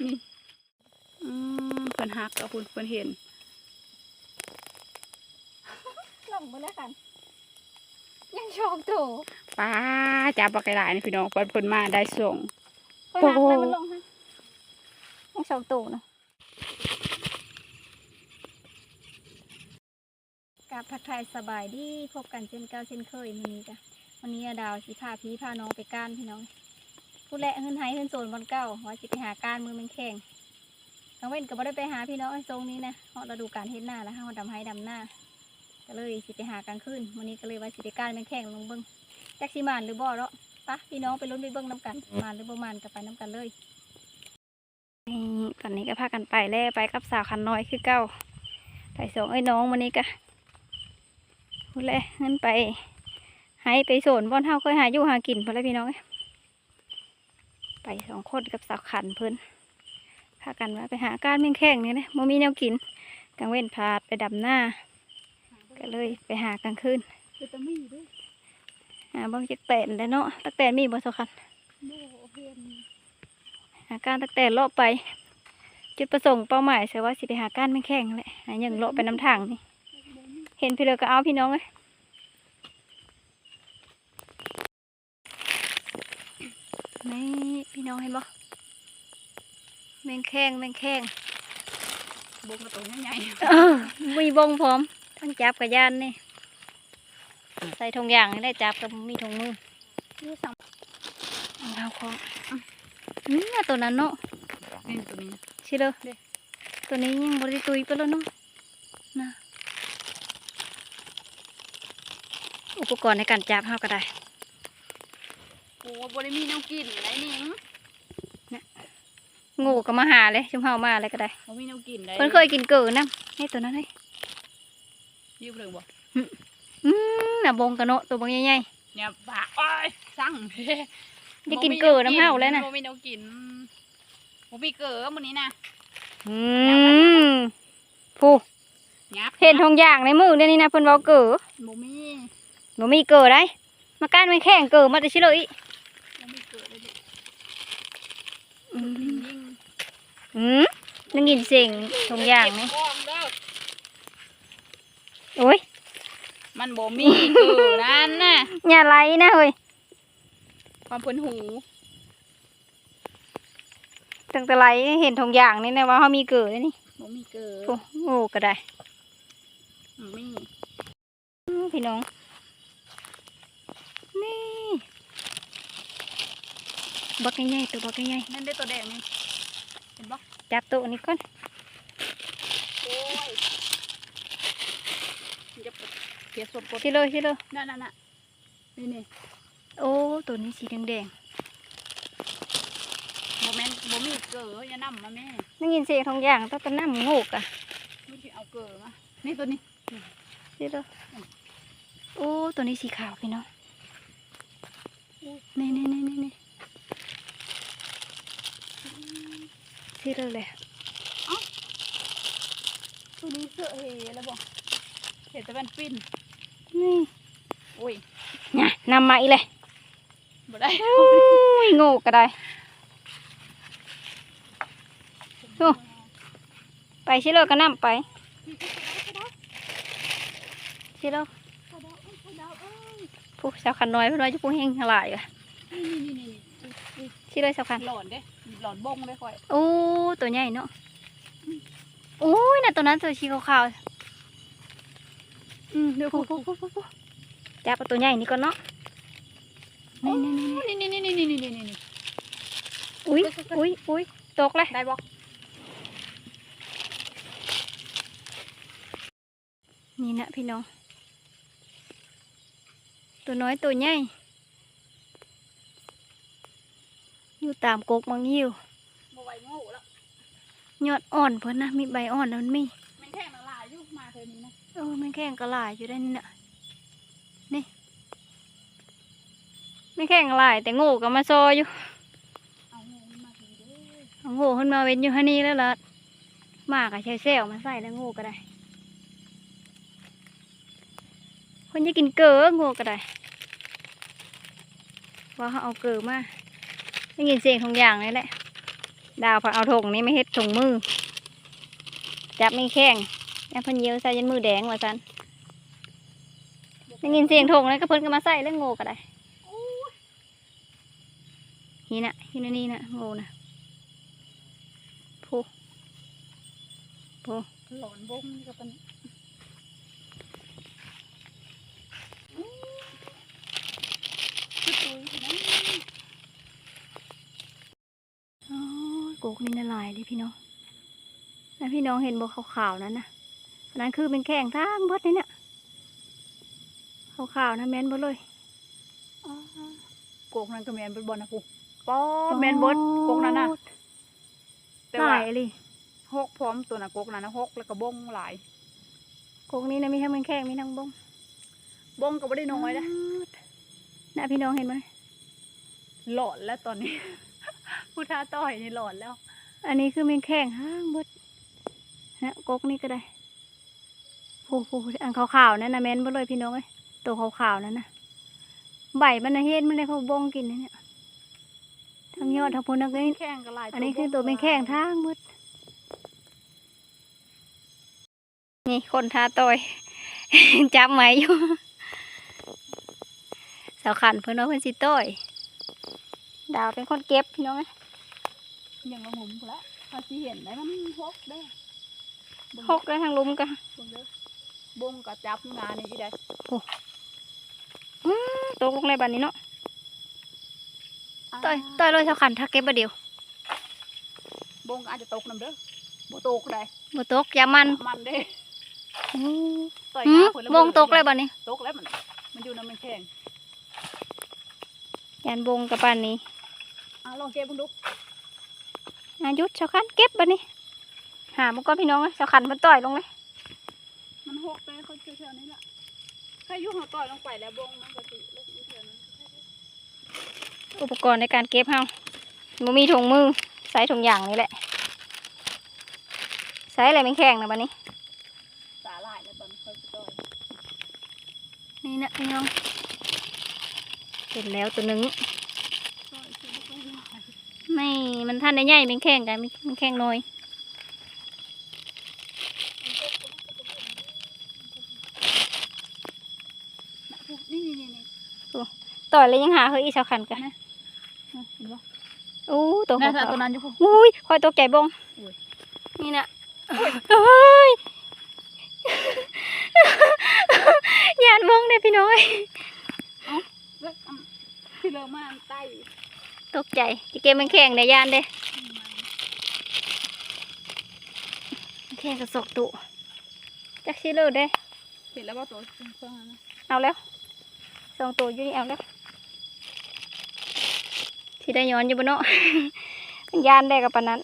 นี่อืมเพิ่นหักเอาคุณเพิ่นเห็นลงไปแล้วกัน ยังชอบโตป้าจับปลากระไดนี่พี่น้องเพิ่นเพิ่นมาได้ส่งเพิ่นหักเลยมันลงฮะยังชอบโตเนาะกับทักทายสบายดีพบกันเช่นเก่าเช่นเคยมื้อนี้จ้ะวันนี้อาดาวสิพาพี่พาน้องไปก้านพี่น้อง ผู้แหละเฮือนไห้เฮือนโซนบอนเก่าว่าสิไปหากานมือมันแข็งกลางเว้นก็บ่ได้ไปหาพี่น้องไอ้ทรงนี้นะเพราะฤดูการเฮ็ดหน้าแล้วเฮาดำไห้ดำหน้าก็เลยสิไปหากลางคืนวันนี้ก็เลยว่าสิไปกานแมันแข็งลงเบิ่งแจักสิมานหรือบ่เนาะปะพี่น้องไปลุ้นไปเบิ่งน้ำกันมานหรือบ่มานก็ไปน้ำกันเลยตอนนี้ก็พากันไปแล้วไปกับสาวคันน้อยคือเก้าไปส่งไอ้น้องวันนี้ก็พูดเลยเงินไปให้ไปโซนบ่อนเฮาเคยหาอยู่หากินพอแล้วพี่น้องเอ้ ไปสองคนกับสาวขันเพิ่นพากันว่าไปหาการเมี่ยงแข้งนี่นะบ่มีแนวกินกลางเว้นพาไปดำหน้า ก็เลยไปหากลางคืนอตะมีด้วยหาบิ่งจักแตนแล้วเนาะตักแตนมีบ่สาวคันโม่เพียนหาการตั้งแต่เลาะไป จุดประสงค์เป้าหมายเสียว่าสิไปหาก้านแม่งแข้งแหละหาอย่างเลาะไปน้ำทางนี่เห็นพี่เลยก็เอาพี่น้องเลย นี่พี่น้องเห็นบ่แมงแข้งแมงแข้งบงกระตัวใหญ่เออมีบงพร้อม ทั้งจับกับยานนี่ ใส่ถุงยางให้ได้จับกับมีถุงมือนี่สองเอาของนี่อะตัวนั้นเนาะๆนี่ตัวนี้ชิเลอตัวนี้ยังบริตุยไปแล้วเนาะนะอุปกรณ์ในการจับเฮาก็ได้ โอ้บ่ได้มีแนวกินได้หนิงงูก็มาหาเลยชุมเฮามาเลยก็ได้บ่มีแนวกินได้เพิ่นเคยกินเกิดนะนี่ตัวนั้นเลยยืมเลยบ่อืมน่ะบงกระโนะตัวบงใหญ่เนี่ยปากอ้อยสั่งเด้ๆได้กินเกิดน้ำเฮาแล้วนะบ่มีแนวกินบ่มีเกลือมื้อนี้นะอืมผู้ยับเห็นทองอย่างในมือเดี๋ยวนี้นะเพิ่นเว้าเกิดบ่มีบ่มีเกิดได้มาก้านไม่แข้งเกิดมาแต่ชิเลย บ่มีเกลือเลยดิอืมยิ่งอืมได้ยินเสียงทองอย่างไหมเก็บของเด้อโอ้ยมันบ่มีเกลือนั่นน่ะอย่าไหลนะเฮ้ยความเพิ่นหูตั้งแต่ไหลเห็นทองอย่างนี่นะว่าเขามีเกิดแล้วนี่บ่มีเกลือโอ้โหก็ได้บ่มีอืมพี่น้อง นี่ บักใหญ่ๆตัวบักใหญ่นั่นได้ตัวแดงนี่เห็นบ่ๆจับตัวนี้ก่อนโอ้ยจะเสียสดกดสิเลยสิเลยนั่นน่ะน่ะนี่นี่โอ้ตัวนี้สีแดงบ่แม่นบ่มีเกลืออย่านำมาแม่ๆได้ยินเสียงทองอย่างต้องเป็นน้ำงูกอะไม่สิเอาเกลือมานี่ตัวนี้สิเลยโอ้ตัวนี้สีขาวพี่น้องนี่นี่นี่นี่ นี่สิเลยเลยตัวนี้เสื้อเฮแล้วบ่เห็นแต่เป็นปิ้นนี่โอ้ยเนี่ยนำมาอีกเลยบ่ได้อุ้ยงูก็ได้โอ้ไปสิเลยก็นำไปสิเลยผู้สาวขันน้อยเพื่อนว่าจะผู้เฮงหลายอะนี่นี่นี่นี่สิเลยสาวขันหลอนเด้ หลอนบงได้ค่อยโอ้ตัวใหญ่เนาะโอ้ยน่ะตัวนั้นตัวชีขาวๆอืมเดี๋ยวผู้ผู้ผู้ผู้ผู้จับเอาตัวใหญ่นี่ก่อนเนาะนี่นี่นี่นี่นี่นี่นี่นี่นี่นี่อุ้ยอุ้ยอุ้ยตกเลยได้บ่นี่นะพี่น้องตัวน้อยตัวใหญ่ อยู่ตามกกมังยิวบ่ไหวงูแล้วยอดอ่อนเพิ่นนะมีใบอ่อนแล้วมันมีแม่งแท่งละลายอยู่มาเธอนี้นะเออแม่งแข้งกระหลายอยู่ได้นี่นะนี่แม่งแข้งกระหลายแต่งูก็มาซออยู่เอางูมันมาทีเด้อเอางูขึ้นมาเว้นอยู่ฮันนี่แล้วล่ะหมากอะใช้เซลมาใส่แล้วงูก็ได้คนจะกินเกลืองูก็ได้ว่าเขาเอาเกลือมา ได้ยินเสียงของอย่างนี่แหละ ดาวผักเอาถงนี่ไม่เฮ็ดถุงมือ จับไม่แข้งยังพิ่นเยียวใส่ยันมือแดงว่าซันได้ยินเสียงถงแล้วก็เพิ่นก็มาใส่แล้วโง่ก็ได้นี่นะนี่นะนี่นะโง่นะผู้ผู้หลอนบงนี่ก็เป็น โอ้ยโกกนี่น่าลายเลยพี่น้องแล้วพี่น้องเห็นบขาวๆนั้นนะอันนั้นคือเป็นแข้งทางเบดนี่เนี่ยขาวๆนะแม่นเบดเลยโกกนั่นก็แมนเบดบอลนะกูป้อแมนเบดโกกนั่นน่ะแต่หว่าลายเลยหกพร้อมตัวน่ะโกกนั่นนะหกแล้วก็บงหลายโกกนี่นะมีทั้งเป็นแข้งมีทั้งบงบงก็ไม่ได้น้อยนะนะพี่น้องเห็นไหมหลอนแล้วตอนนี้ ผู้ท้าต่อยนี่หลอนแล้ว อันนี้คือเป็นแข้งห้างเบดนะโกกนี่ก็ได้ผู้ผู้อันขาวๆนั่นนะแม่นเบดเลยพี่น้องเอ้ยตัวขาวๆนั่นนะใบมันนะเฮ็ดมันเลยเขาบงกินนะเนี่ยทั้งยอดทั้งพวกนั้นก็นี่แข้งก็หลายอันนี้คือตัวเป็นแข้งทางหมดนี่คนทาต่อยจับไหมอยู่สาวขันเพื่อนน้องเพื่อนสิต่อย ดาวเป็นคนเก็บพี่น้องไงยังมาหุมละภาษีเห็นได้มันหกได้หกได้ทางลุมกันบงเด้อบงก็จับงานนี่อีได้ตกลงในบันนี้เนาะต่อยต่อยเลยสาวขันถ้าเก็บบ่เดียวบงก็อาจจะตกน้ำเด้อบ่ตกได้บ่ตกอย่ามันมันเด้อืมต่อยหืหน้ามเพิ่นแล้วบงตกเลยบันนี้ตกแล้วมันมันอยู่น้ำมันแข็งยันบงกับปันนี้ อะลองเก็บเบิ่งดูอายุดสาวขันเก็บบันนี้ หามันก็พี่น้องไงสาวขันมันต่อยลงเลย มันหกไปเขาเท่าๆนี้ละถ้ายุ่งเขาต่อยลงไปแล้วบงมันก็ติลงอีกเท่านั้นอุปกรณ์ในการเก็บเฮาบ่มีถุงมือใส่ถุงยางนี่แหละ ใส่อะไรเป็นแข็งนะบัดนี้ สาหร่ายแล้วตอนเขาจะต่อย นี่นะพี่น้อง เสร็จแล้วตัวหนึ่ง ต่อยคือบ่ต้องหลาย ไม่ มันท่านได้ใหญ่เป็นแข็งกันมันแข็งน้อยน่ะพูดนี่นี่นี่นี่ต่อยแล้วยังหาเฮ้ยอีสาวขันกันเห็นบ่อู้ตัวนั่ขานตัววนั้นอยู่พวกๆอุ้ยคอยตัวแก่บงอุ้ยนี่นะเฮ้ยยานบงเด้อพี่น้อยเลิกอันที่เลิกมาอันใต้ตกใจจะเก็บมันแข็งในยานเด้แข็งกระสกตุจักชิเลอเด้เห็นแล้วว่าตัวเครื่องนั้นนะเอาแล้วสองตัวอยู่นี่เอาแล้วที่ได้ย้อนอยู่บนเนาะเป็นยานได้กับปานนั้น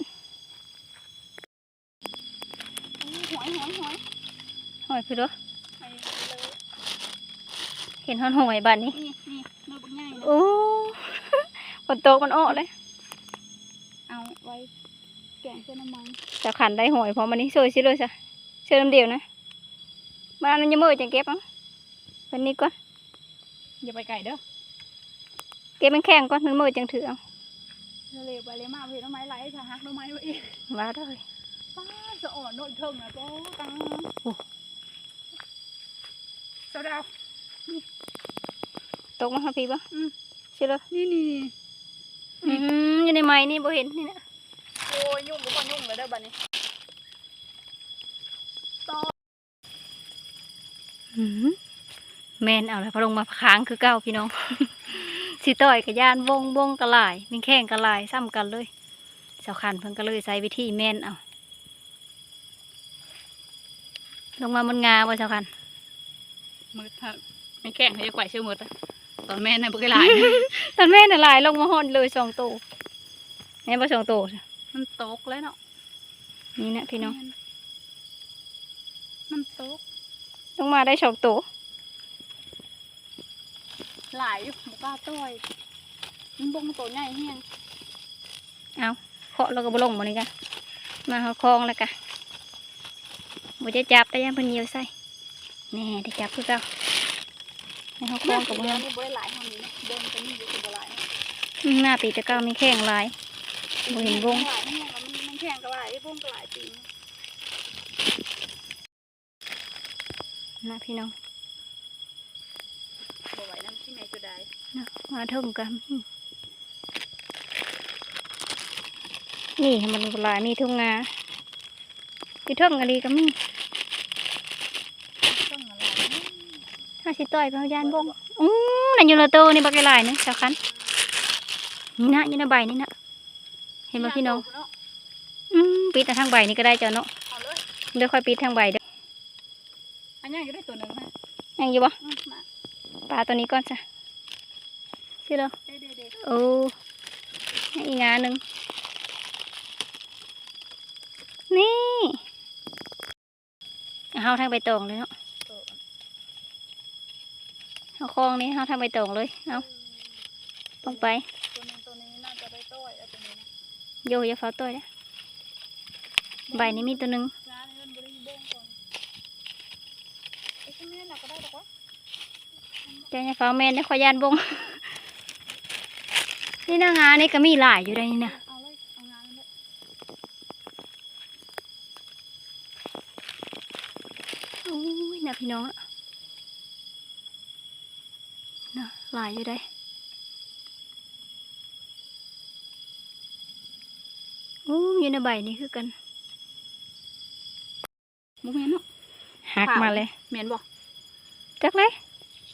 หอยหอยหอยหอยคือเด้อไปเลยเห็นหอนหอยบ้านนี้นี่นี่เนื้อบุญใหญ่นะโอ้ ฝนตกมันอ้อเลย เอาไว้แกงเส้นน้ำมันจะขันได้หอยพอมันนี้ช่วยสิเลยซะเชื่อน้ำเดียวนะมาอันนั้นยังมือจังเก็บเอะวันนี้ก่อนอย่าไปไก่เด้อเก็บมันแข็งก่อนมันมือจังถือเอาเร็วไปเลยมาเห็นต้นไม้ไหลถ้าหักต้นไม้ไว้อีกว่าได้ป้าสะอ่อนโนดเทิงนะโป้ตังสะดาวตกมาหาพี่ปะอืมสิเลยนี่นี่ อืมอยู่ในไม้นี่บ่เห็นนี่นะโอ้ยยุ่งกับพ่อยุ่งเลยเด้อบัดนี้อืมแมนเอาแล้วพอลงมาค้างคือเก้าพี่น้อง สิต่อยกับยานวงวงกระลายมีแข่งกระลายซ้ำกันเลยเสาคันเพิ่นก็เลยใช้วิธีแมนเอาลงมาบนงาบ่เสาคันมือถ้าไม่แข็งเขาจะไหวเชื่อมือ ตอนแม่น่ะบ่เคยหลาย ตอนแม่น่ะลายลงมาหอนเลยสองตัวแม่นบ่สองตัวมันตกแล้วเนาะนี่นะพี่น้อง มันตก ลงมาได้สองตัวหลายอยู่หมูกล้าต้อยมันบงตัวใหญ่เฮียงเคาะแล้วก็บ่ลงบ่นี่กะมาเฮาคลองแล้วกะบ่จะจับแต่ยังเพิ่นเหนียวใส่แน่ได้จับคือเก่า ให้เฮาคลองกับบ่เดี๋ยวลงนี่บ่ได้หลายเท่านี้นะเดินไปนี่อยู่คือบ่หลายอืมหน้าปีจะเก้ามีแข้งหลายบ่เห็นวงหลายแห้งแล้วมันมันแข็งกระหลายวงกระหลายปีนนะพี่น้องบ่ไหวน้ำที่แม่จะได้นะมาถึงกันนี่มันหลายมีทุ่งนาพี่ทุ่งอะไรก็มี ต้องอะไร ถ้าสิต่อยพยานบงอู้นั่นอยู่ละโตนี่บักหลายๆนะสาวคันนี่นะอยู่ในใบนี่นะเห็นบ่พี่น้องเนาะอืมปิดแต่ทางใบนี่ก็ได้เจ้าเนาะเอาเลยเดี๋ยวค่อยปิดทางใบเด้ออันนี้ก็ได้ตัวหนึ่งนะยังอยู่บ่อืมมาปลาตัวนี้ก่อนจ้ะชื่อเราเด้เด้เด้โอ้ให้อีกงานหนึ่งนี่เอาทางใบตองเลยเนาะตัว เอาคลองนี้เอาทางใบตองเลย เอาลงไปตัวนึงตัวนี้น่าจะได้ต้อยเอาตัวนี้นะโยอย่าเฝ้าต้อยนะใบนี้มีตัวหนึ่งงานเงินบริเวณก่อนไอ้ที่แม่เราก็ได้หรอกวะเจ้าอย่าเฝ้าแมนได้ขอยานบง นี่หน้างานนี่ก็มีหลายอยู่ได้นี่นะเอาเลยเอางานเลยโอ้ยนะพี่น้องอะ นะหลายอยู่ได้โอ้ยอยู่ในใบนี้คือกันบุแม่นเนาะหักมาเลยแม่นบ่จักเลย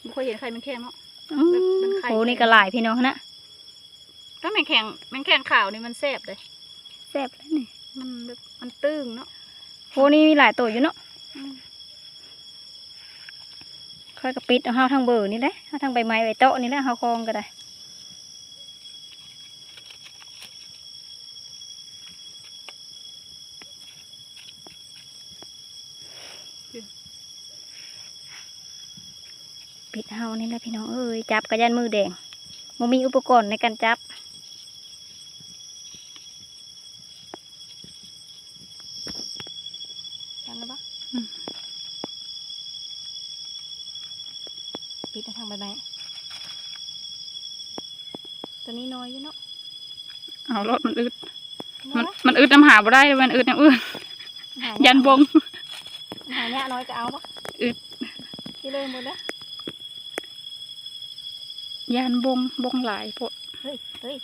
บุเคยเห็นใครมันแข็งเนาะอืมแบบมันไข่โหนี่ก็หลายพี่น้องนะถ้าแมงแข็งแมงแข็งขาวนี่มันแซ่บเลยแซ่บเลยนี่มันแบบมันตึงเนาะโหนี่มีหลายตัวอยู่เนาะ อืม ค่อยกระปิดเอาเฮาทางเบอร์นี่แหละเฮาทางใบไม้ใบโต๊ะนี่แหละเฮาคลองก็ได้ปิดเฮานี่แหละพี่น้องเอ้ยจับกระยันมือแดงมันมีอุปกรณ์ในการจับจำได้ปะ ปิดทางใบไม้ตัวนี้น้อยอยู่เนาะ เอารถมันอึด น้ มั อนยมันอึดน้ำหาบ่ได้มันอึดอย่างอื่นหายันบงหาเนี่ยน้อยก็เอาปะอึดที่เลยหมดแล้วยันบงบงหลายพดเฮ้ยเฮ้ย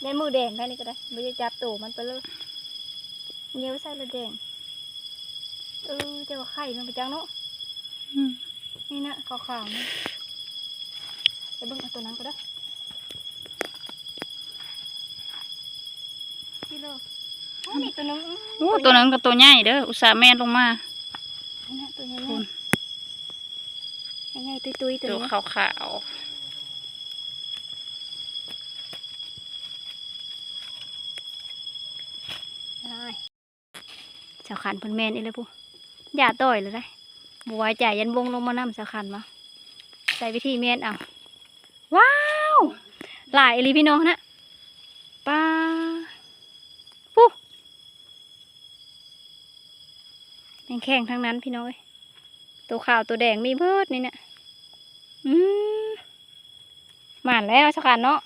เล่นมือแดงได้นี่ก็ได้ไม่ได้จับตัวมันไปเลยเงี้ยวใส่เลยแดงเออเจ้าว่าไข่มันไปจังเนาะอืมนี่นะขาวๆนี่ไปเบิ่งเอาตัวนั้นก็ได้ที่เลยโอ้ นี่ตัวนึงโอ้ตัวนั้นก็ตัวใหญ่เด้ออุตส่าห์แม่นลงมานี่นะตัวใหญ่คุณๆใหญ่ๆตุยๆตัวตัวนี้ขาวขาวได้สาวขันเพิ่นแมนอีเลยผู้อย่าต่อยเลยได้บัวจ่ายยันวงลงมานำสาวขันมาใส่วิธีแมนเอาว้าว หลายอีหลีพี่น้องนะปลาผู้ แมงแข้งทั้งนั้นพี่น้องเอ้ยตัวขาวตัวแดงมีเบิดนี่เนี่ยอืมหมานแล้วสาวขันเนาะ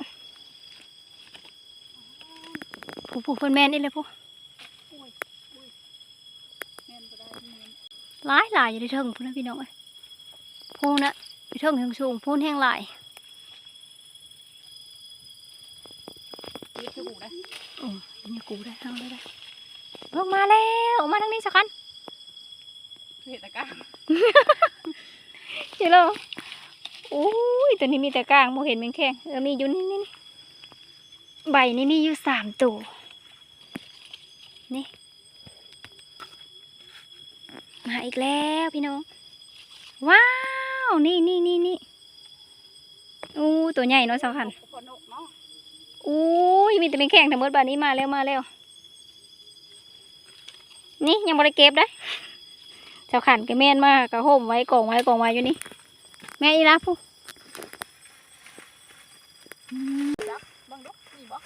ผู้ผู้เพิ่นแมนอีเลยผู้แม่นบ่ได้แม่นหลายหลายอยู่ในเทิงพูนนะพี่น้องเอ้ยพูนนะไปเทิงแห่งสูงพูนแห่งหลายยึดที่หูได้โอ้ยนี่กูได้ทั้งเลยได้ลงมาแล้วออกมาทางนี้สักคัน เห็ดตะกร้าเจอแล้วโอ้ยตัวนี้มีแต่กลางโมเห็นแมงแข้งเออมีอยู่นี่นี่ใบนี้มีอยู่สามตัวนี่มาอีกแล้วพี่น้อง ว้าว นี่นี่นี่นี่อู้ตัวใหญ่เนาะสาวคันอนกเนาะอุ้ยมีแต่เป็นแข่งทั้งหมดบ้านนี้มาแล้วมาแล้วนี่ยังบริเก็บได้ เจ้าขันกระแม่นมากกระห่มไว้กองไว้กองไว้อยู่นี่ แม่อีรับผู้บังดอกนี่บ่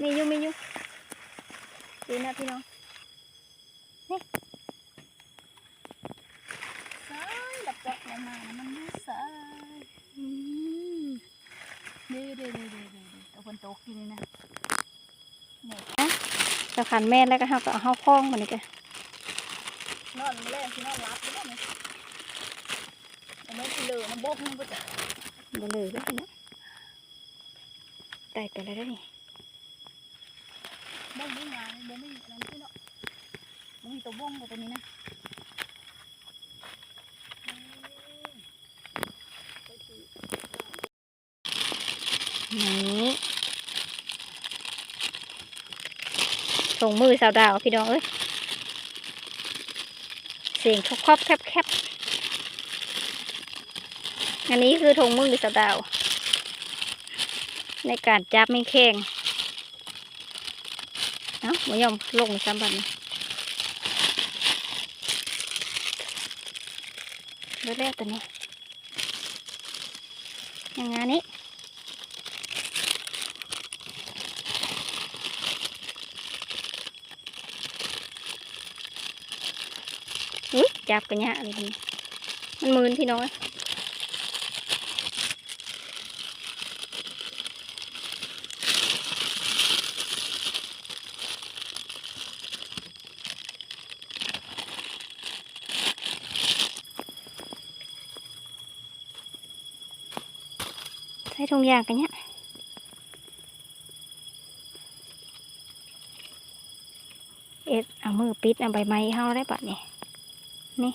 มีอยู่มีอยู่ดีนะพี่น้องซ้ายดับดอกแล้วมานะมันอยู่ซ้ายอืมเด้เด้เด้เด้เด้เด้เอาคนตกกินนี่นะจะขันแม่นแล้วก็เฮาก็เอาเฮาคล้องมันนี่จ้ะ นอนแรกที่นอนรับไม่ได้ไหมอันนี้คือเลยมันบกมันก็จะบ่เลยแล้วเนี่ยได้ไปแล้วเด้อนี่บงไม่งานบงไม่นั่นที่เนาะบงมีตัวบงกับตัวนี้นะนี่ส่งมือสาวดาวพี่น้องเอ้ย สียงครอบครอบแคบแคบอันนี้คือทงมือสาวดาว ในการจับไม่แข็งเอ้าไม่ยอมลงซ้ำบันเลือดแรกตัวนี้อย่างงานนี้ อุ้ย จับกันยะเลยนี่มันมืนพี่น้อยใส่ถุงยางกันเนี่ยเอ็ดเอามือปิดเอาใบไม้เฮาได้ปะนี่ นี่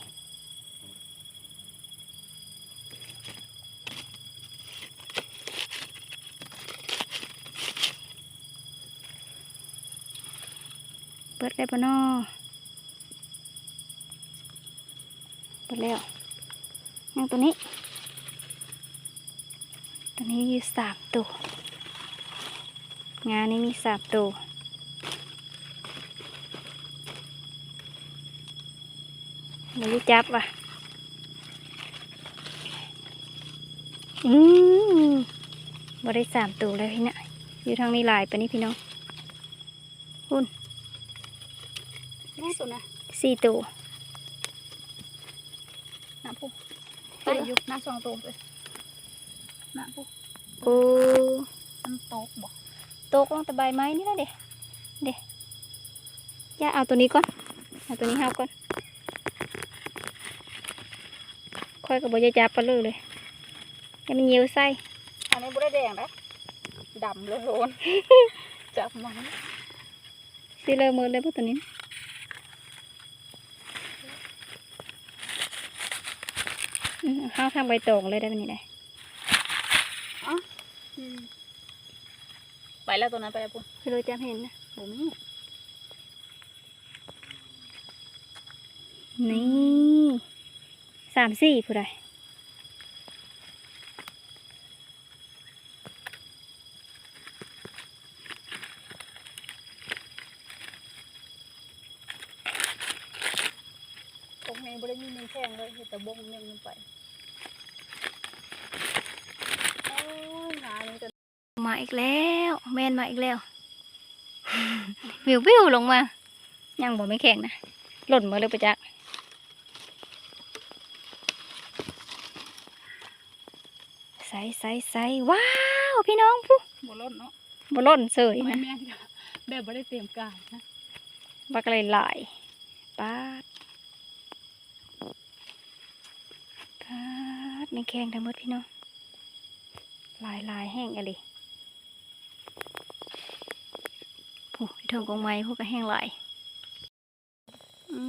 เปิดได้ปะนอเปิดแล้วยังตัวนี้ ตัวนี้มีสามตัวงานนี้มีสามตัว มันจะจับว่ะ อืมบได้สามตัวแล้วพี่นะอยู่ทางนี้หลายไปนี่พี่น้องนี่ตัวนะสี่ตัวน้ำพุใส่ยุบน้ำสองตัวเลยน้ำพุโอ้มันโต๊ะบอกตกลงแต่ใบไม้นี่นะเด็เด็ย่าเอาตัวนี้ก่อน เอาตัวนี้ห้าก่อน ค่อยกับบจะจับปลาเลยเลยให้มันเหยียวไส้อันนี้บุได้แดงนะดำโลนจับมันซื้อเลยมือเลยพวกตัวนี้อืมเอาข้าวทางใบตองเลยได้ปะนี่ได้ไปแล้วตัวนั้นไปแล้วปุ๊บคือเราจำเห็นนะโอ้มีนี่ สามสี่ผู้ใดตรงนี้บุได้มีเงินแข้งเลยเห็นแต่บงเงินลงไปโอ้ยงานนี้จะมาอีกแล้วแมนมาอีกแล้ว วิววิวลงมา ยังบอกไม่แข็งนะ หล่นมาเลยประจักษ์ ใส่ใส่ใส่ว้าว พี่น้องผู้บล้นเนาะบหล่นเสยไม่นะแม่นจ้ะแบบบุได้เตรียมการนะบักเลยหลายปาดปาดไม่แข็งทั้งหมดพี่น้องลายลายแห้งอะไรโอ้ยเถิงกองไม้พวกก็แห้งหลายอื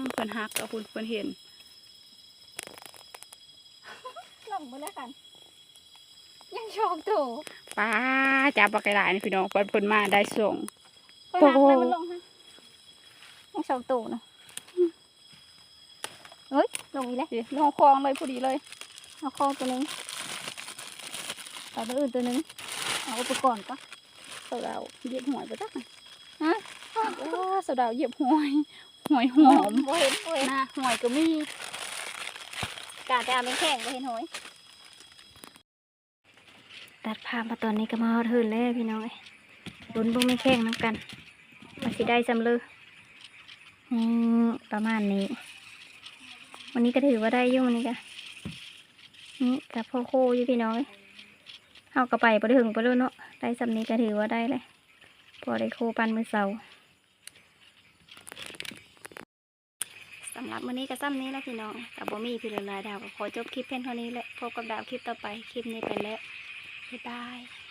มเพิ่นหักเอาคุณเพิ่นเห็นลงมาแล้วกันยัง ชอบตัวป้าจับปลากระดาษนี่พี่น้องเพิ่นเพิ่นมาได้ส่งไปหักเลยมันลงฮะยังชอบตัวนะเฮ้ยลงอีกแล้วสิลงคลองเลยพอดีเลยเอาคอตัวหนึงต่อตัวอื่นตัวหนึงเอาอุปกรณ์ก็เสาดาวเหยียบหอยไปจักหน่อยฮะโอ้เสาดาวเหยียบหอยหอยหอมบ่เห็นบ่เห็นนะหอยก็มีกาจะเอาเป็นแข่งบ่เห็นหอย ตัดภาพมาตอนนี้ก็มาฮอดหืนแล้วพี่น้องเอ้ยลุ้นบุ้งไม่แข่งน้ำกันมาสิได้สำเลืออืมประมาณนี้ วันนี้ก็ถือว่าได้ยุ่งวันนี้ก็นี่กับพ่อโคอยู่พี่น้องเอ้ยเอากระไปไปถึงไปเลยเนาะได้สำนี้ก็ถือว่าได้เลย พอได้โคปันมือเสาสำหรับมื้อนี้ก็ซ้ำนี้แหละพี่น้องกับบ่มีพี่ละลายดาวก็ขอจบคลิปเพียงเท่านี้แหละพบกับดาวคลิปต่อไปคลิปนี้ไปแล้ว บ๊ายบาย